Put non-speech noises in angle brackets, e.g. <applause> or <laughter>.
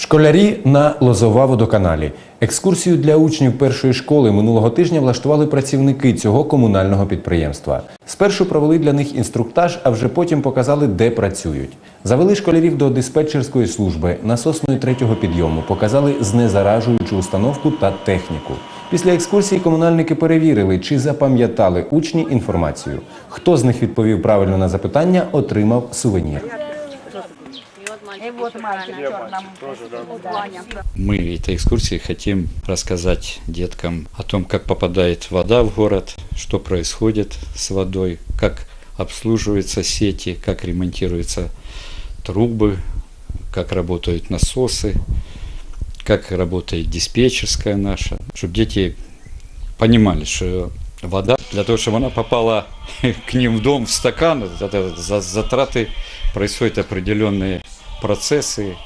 Школярі на Лозова водоканалі. Екскурсію для учнів першої школи минулого тижня влаштували працівники цього комунального підприємства. Спершу провели для них інструктаж, а вже потім показали, де працюють. Завели школярів до диспетчерської служби, насосної третього підйому, показали знезаражуючу установку та техніку. Після екскурсії комунальники перевірили, чи запам'ятали учні інформацію. Хто з них відповів правильно на запитання, отримав сувенір. И вот мальчик в черном. Мы этой экскурсии хотим рассказать деткам о том, как попадает вода в город, что происходит с водой, как обслуживаются сети, как ремонтируются трубы, как работают насосы, как работает диспетчерская наша, чтобы дети понимали, что вода, для того, чтобы она попала <laughs> к ним в дом, в стакан, за затраты происходят определенные процессы,